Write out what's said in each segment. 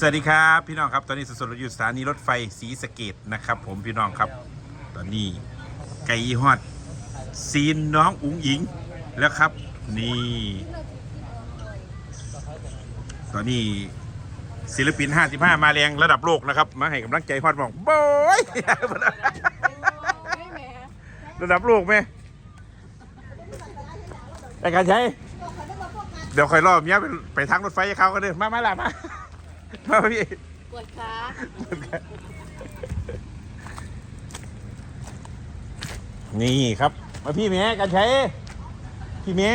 สวัสดีครับพี่น้องครับตอนนี้สดๆอยู่สถานีรถไฟศรีสะเกดนะครับ ผมพี่น้องครับ ตอนนี้ไก่ฮอดซีนน้องอุ๋งอิงแล้วครับ นี่ ตอนนี้ศิลปิน 55 มาแรงระดับโลกนะครับ มาให้กำลังใจฮอดบอกโบยระดับโลกไหมไอ้การใช้เดี๋ยวคอยรอบเนี้ยไปทางรถไฟเขาก็ได้มามาละมา มาพี่ปวดขานี่ครับ มาพี่เมียกันใช้พี่เมีย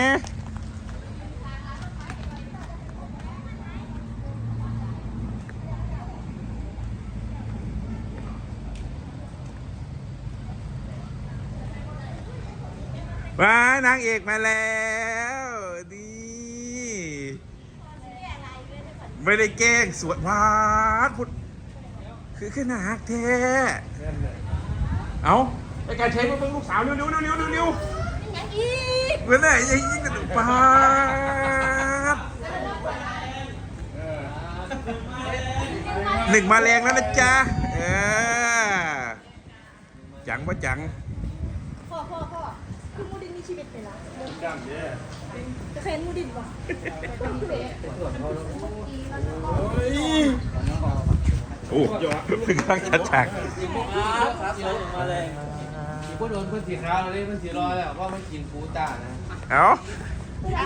มานางเอกมาแล้วดี ไม่ได้แกล้งสวดวาดพุดคือขนาดแท้เอาไอ้การใช้มาเบิ่งลูกสาวเร็วๆเร็วๆเร็วๆเร็วยังอีกๆเมื่อไหร่จะยิงกันปาดหนึ่งมาแรงแล้วนะจ๊ะเออจังปะจังพ่อพ่อพ่อคือมูดินมีชีวิตไปแล้วจะเคยเห็นมูดินป่ะโอ้เพิ่งตั้งชัดฉากครับครับลงมาเลยมีคนโดนเพื่อนสีขาวเลยเพื่อนสีรอแล้วว่ามันกินฟูต้านะเอา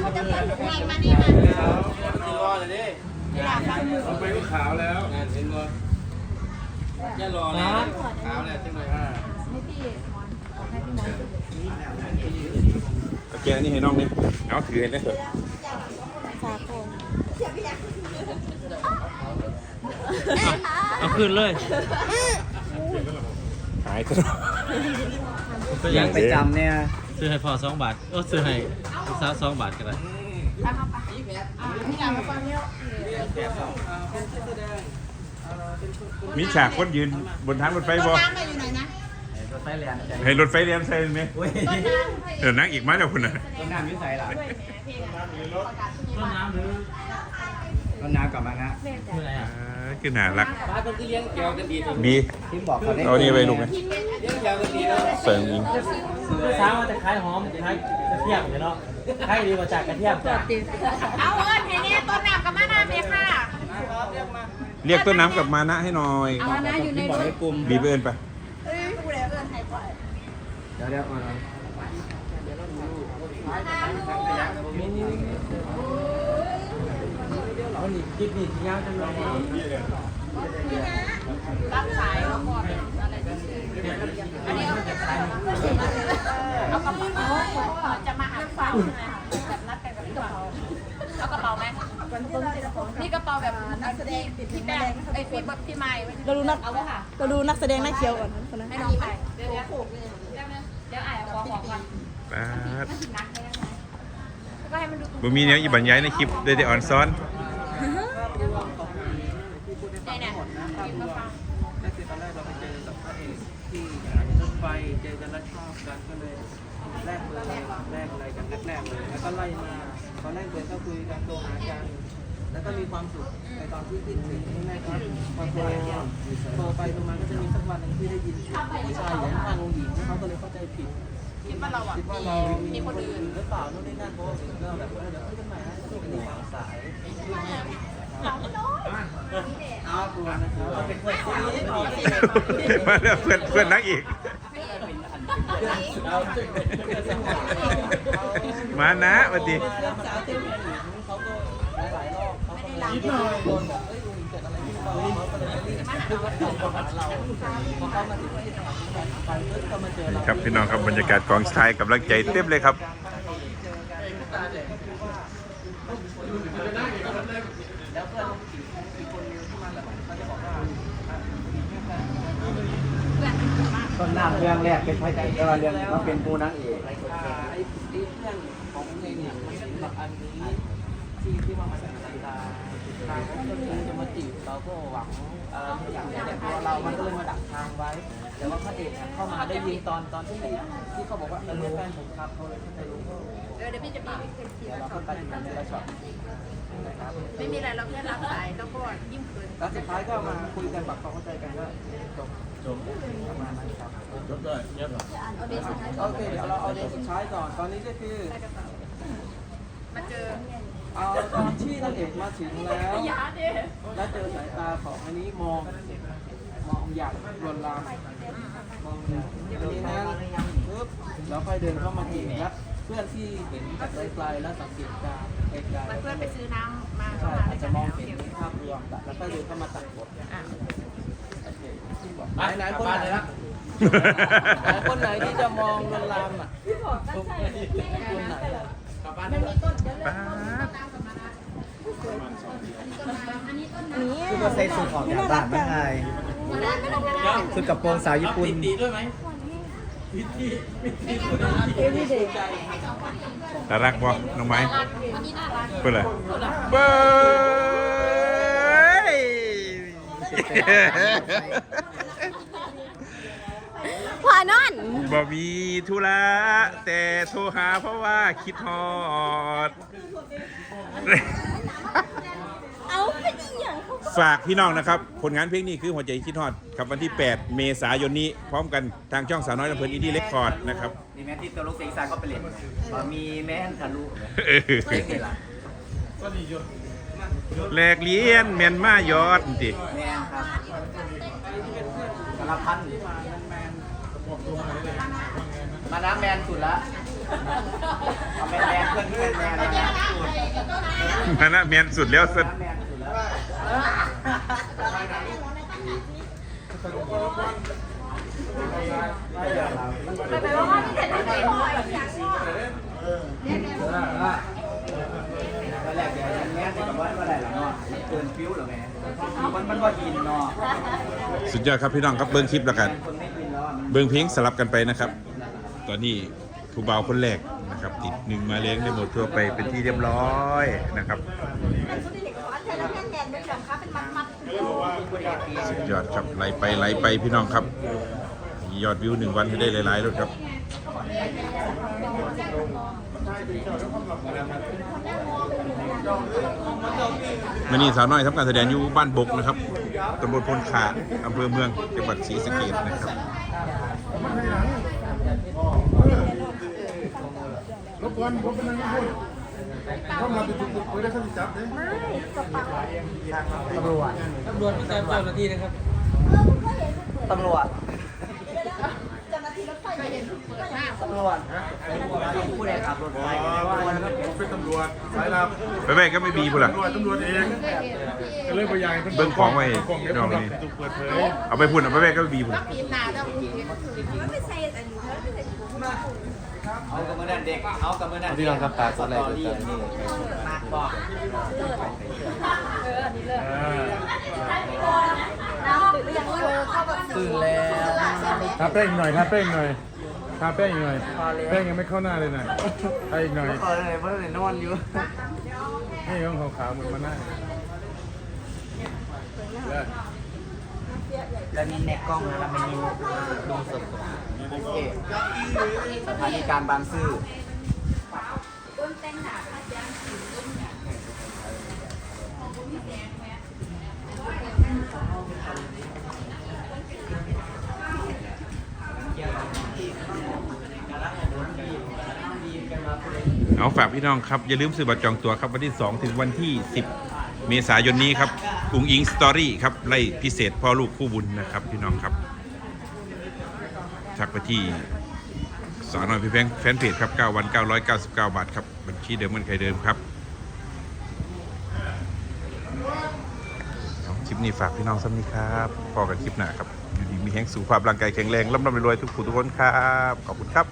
เขาจะเปิดงานมานี่มาสีรอเลยดิเวลาฟังมือมันไปก็ขาวแล้วงานเห็นบ่อย่ารอนะขาวแล้วจังเลยอะ ให้พี่มอนขอให้พี่มอนโอเคอันนี้ให้น้องนี่เอาถือให้ได้เถอะสาคมเอาขึ้นเลย หายเถอะยังไปจำเนี่ยซื้อให้พอสองบาทเออซื้อให้ลูกสาวสองบาทก็ได้นี่หลังมาฟังเนี่ยมีฉากคนยืนบนทางรถไฟต้นบ่ น้ำมาอยู่ไหนนะรถ ไฟแรงใจให้รถไฟเรียนใช่ไหมอุ้ยต้นน้ำเดี๋ยวนั่งอีกไหมเดี๋ยวคุณน่ะต้นน้ำยุ่ใส่ล่ะต้นน้ำหรือต้นน้ำกลับมานะคืออะไรอ่าอะคือน่ารัก ป้าเป็นที่เลี้ยงแก้วกันดีบีที่บอกเขาได้เอานี่ไปลูกไหมเลี้ยงแก้วกันดีแล้วเสริมอิงลูกสาวมันจะคล้ายหอมคล้ายกระเทียมเนาะคล้ายดีกว่าจากกระเทียมจ้ะเอาเอิญให้เนี่ยต้นน้ำกับมะนาวเลยค่ะเรียกต้นน้ำกลับมานะให้หน่อย เอานะอยู่ในบอกรถให้กลุ่มบีบเอินไป เอ้ยกูแล้วเอิญให้ปล่อย เดี๋ยวเดี๋ยวก่อนนี่นี่เอาหนีกิ๊บหนีที่ยาวจังเลยรับสายแล้วก่อนอะไรจะซื้ออันนี้เอาเอากระเป๋าเขาจะมาหาฟังแบบนัดกันกับกระเป๋าเอากระเป๋าไหมนี่กระเป๋าแบบนักแสดงพี่แป้งไอ้ฟีแบบพี่ไม้เราดูนักเอาค่ะเราดูนักแสดงหน้าเขียวก่อนนนั้นให้น้องไปเดี๋ยวเดี๋ยว ดี๋ยวอ่านเอาของก่อนป๊าดมันถึงนักได้ยังไงก็ให้มันดูบ่มีเนี้ยอีบันย้ายในคลิปได้ได้อ่อนซ้อนในเนี่ยกินก็ฟังก็คือตอนแรกเราไปเจอกับพระเอกที่รถไฟเจอกันแล้วชอบกันก็เลยแลกเบอร์แลกอะไรกันแรกๆเลยแล้วก็ไล่มาตอนแรกเบอร์ก็คุยกันโทรหากันแล้วก็มีความสุขในตอนที่คิดถึงแม่ครับพอโทรโทรไปโทรมาก็จะมีสักวันหนึ่ง ที่ได้ยินผู้ชายอยู่ข้างองค์หญิงเขาก็เลยเข้าใจผิดคิดว่าเราอะคิดว่าเรามีคนอื่นหรือเปล่านู่นนี่นั่นเพราะว่าผมก็แบบเออเดี๋ยวคุยกันใหม่นะก็เป็นสาวสายเอาตัวนะครับเป็นคนที่มาแล้วเพื่อนเพื่อนนักอีก มานะวัสดีเขาก็หลายรอบเขาก็เลยโดนแบบเอ้ยเกิดอะไรขึ้นเราเขาก็เลยรีบพูดว่าเขามาหาเราพอเข้ามาถึงที่สถานที่การไปเพื่อก็มาเจอเรา ครับพี่น้องครับบรรยากาศกองชายกำลังใจเต็มเลยครับแล้วเพื่อนอีกคนนึงที่มาแบบเขาจะบอกว่าต้นเรื่องแรกเป็นพระเอกเรื่องมาเป็นผู้นางเอกไอ้เพื่อนของในเนี่ยแบบอันนี้ ที่ที่ว่ามาจากสายตาทางนั้นก็คือจะมาจีบเราก็หวังอะไรทุกอย่างแต่ตัวเรามันก็เลยมาดักทางไว้ แต่ว่าพระเอกเนี่ยเข้ามาได้ยินตอนตอนที่ที่เขาบอกว่าเออแฟนผมครับเขาเลยเข้าใจรู้เดี๋ยวพี่จะมีเป็นทีเดี๋ยวเราก็ตัดสินใจในละช็อตนะครับไม่มีอะไรเราแค่รับสายแล้วก็ยิ้มเขินแล้วสุดท้ายก็มาคุยกันปรับความเข้าใจกันก็จบจบประมาณนั้นครับ จบด้วยโอเคเดี๋ยวเราเอาเดย์สุดท้ายก่อน ตอนนี้ก็คือมาเจอ เอาตอนที่นางเอกมาถึงแล้วยาเด้แล้วเจอสายตาของอันนี้มอง มองอย่างลวนลามมองอย่างทีนั้นปึ๊บเราค่อยเดินเข้ามาอีกแล้วเพื่อนที่เห็นจากไกลๆแล้วสังเกตการณ์ไกลๆมันเพื่อนไปซื้อน้ำมาใช่เข้ามาอาจจะมองเห็นภาพรวมแล้วก็เดินเข้ามาตัดบทอะโอเคไปไหนๆกลัคบนบ้านไหนเลยละไหนคนไหนที่จะมองลวนลามอะคนไหน อะกลับบ้านเลยละนี่คือว่าใส่สูทออกจากบ้านไม่ไงชุดกระโปรงสาวญี่ปุ่นดีด้วยไหมน่ารักบ่น้องไม้เพื่ออะไรเบ้ย พานอนบ่มีธุระแต่โทรหาเพราะว่าคิดฮอด เอาเป็นอีหยังเขาก็ฝากพี่น้องนะครับ ผลงานเพลงนี้คือหัวใจคิดฮอดครับวันที่ 8 เมษายนนี้ พร้อมกันทางช่องสาวน้อยลำเพลินอีดีเรคคอร์ดนะครับมีแม่ที่ตัวลูกเสียงสายก็ไปเล่นมีแม่นทะลุเออเล่นนี่ล่ะแลกเลียนเมียนมายอดติแม่นครับสารพัน มาน้ำแมนสุดละเอาแมนแมนเพื่อนเพื่อนแมนนะมันน่ะเมียนสุดแล้วสุดน้ำแมนสุดละไปว่าห้องที่เสร็จแล้วเลยตอนแรกเดี๋ยวแม่นกับว่าอะไรล่ะเนาะเกินฟิวหรอแม่มันมันก็อินเนาะสุดยอดครับพี่น้องครับเบิ้งคลิปแล้วกัน คนไม่อินแล้วอะมันเบิ้งเพลงสลับกันไปนะครับ ตอนนี้ผู้บ่าวคนแรกนะครับ ติดหนึ่งมาเลี้ยงได้หมดทั่วไปเป็นที่เรียบร้อยนะครับสุดยอดครับไหลไปไหลไปพี่น้องครับยอดวิวหนึ่งวันให้ได้หลายๆรถครับมันนี่สาวน้อยทำการแสดงอยู่บ้านบกนะครับตำบลพลขาอำเภอเมืองจังหวัดศรีสะเกษนะครับ รบกวนผมเป็นนักพูดเข้ามาเป็นทุกไปได้ขั้นจับเนี่ยตำรวจตำรวจมีการเจ้าหน้าที่นะครับตำรวจตำรวจผู้ใดขับรถไฟอ๋อผมเป็นตำรวจสายลับไปแม่ก็ไม่มีพุ่นล่ตำรวจตำรวจเองก็เลยพยายามเบิ่งของไว้กล่องเดี๋ยวน้ผองมรับนี่ถูกเปิดเผยเอาไปพุ่นเอาไปแม่ก็ไม่มีพุ่นปีนหนาแล้ว เอากับมือนั่นเด็ก เอากับมือนั่นพี่น้องครับตาสไลด์ตัวนี้มากบอกตื่นแล้วทาแป้งอีกหน่อยทาแป้งหน่อยทาแป้งอีกหน่อยแป้งยังไม่เข้าหน้าเลยหนะทาอีกหน่อยเปิดเลยเปิดเลยนอนอยู่ให้ย้องขาวๆเหมือนมาหน้าเลิศ แล้วมีแนกกล้องนะแล้วมันมีดูสดโอเคสถานีการบางซื่อเอาฝากพี่น้องครับ อย่าลืมซื้อบัตรจองตั๋วครับวันที่ 2 ถึงวันที่ 10 เมษายนนี้ครับ อุงอิงสตอรี่ครับไล่พิเศษพ่อลูกคู่บุญนะครับพี่น้องครับทักไปที่สอนอยพี่แพงแฟนเพจครับ 9 วัน 999 บาท ครับบัญชีเดิมเหมือนใครเดิมครับคลิปนี้ฝากพี่น้องซ้ำนี้ครับพอกันคลิปหน้าครับอยู่ดีมีแห้งสุขภาพร่างกายแข็งแรงร่ำรวยทุกผู้ทุกคนครับ ขอบคุณครับ